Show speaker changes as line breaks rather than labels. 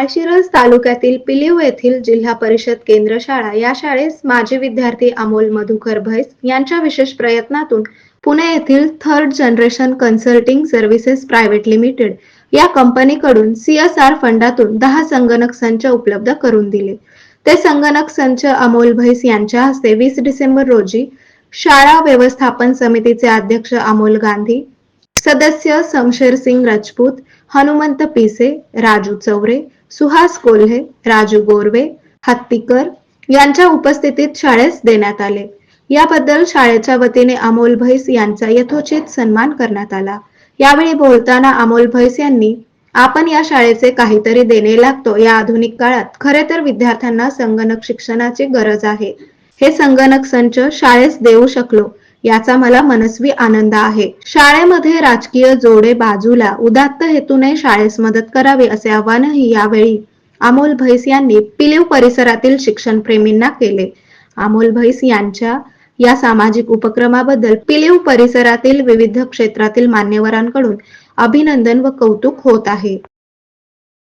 माळशिरस तालुक्यातील पिलीव येथील जिल्हा परिषद केंद्र शाळा या शाळेस माजी विद्यार्थी अमोल मधुकर भैस यांच्या विशेष प्रयत्नातून पुणे येथील third generation consulting services private limited या कंपनीकडून सीएसआर फंडातून दहा संगणक संच उपलब्ध करून दिले. ते संगणक संच अमोल भैस यांच्या हस्ते वीस डिसेंबर रोजी शाळा व्यवस्थापन समितीचे अध्यक्ष अमोल गांधी सदस्य शमशेर सिंग राजपूत हनुमंत पिसे राजू चौरे सुहास कोल्हे राजू गोरवे हत्तीकर यांच्या उपस्थितीत शाळेस देण्यात आले. याबद्दल शाळेच्या वतीने अमोल भैस यांचा यथोचित सन्मान करण्यात आला. यावेळी बोलताना अमोल भैस यांनी आपण या शाळेचे काहीतरी देणे लागतो या आधुनिक काळात. खरे तर विद्यार्थ्यांना संगणक शिक्षणाची गरज आहे. हे संगणक संच शाळेस देऊ शकलो. याचा मला मनस्वी आनंद आहे. शाळेमध्ये राजकीय जोडे बाजूला उदात्त हेतूने शाळेस मदत करावी असे आवाहनही यावेळी अमोल भैस यांनी पिलीव परिसरातील शिक्षण प्रेमींना केले. अमोल भैस यांच्या या सामाजिक उपक्रमाबद्दल पिलीव परिसरातील विविध क्षेत्रातील मान्यवरांकडून अभिनंदन व कौतुक होत आहे.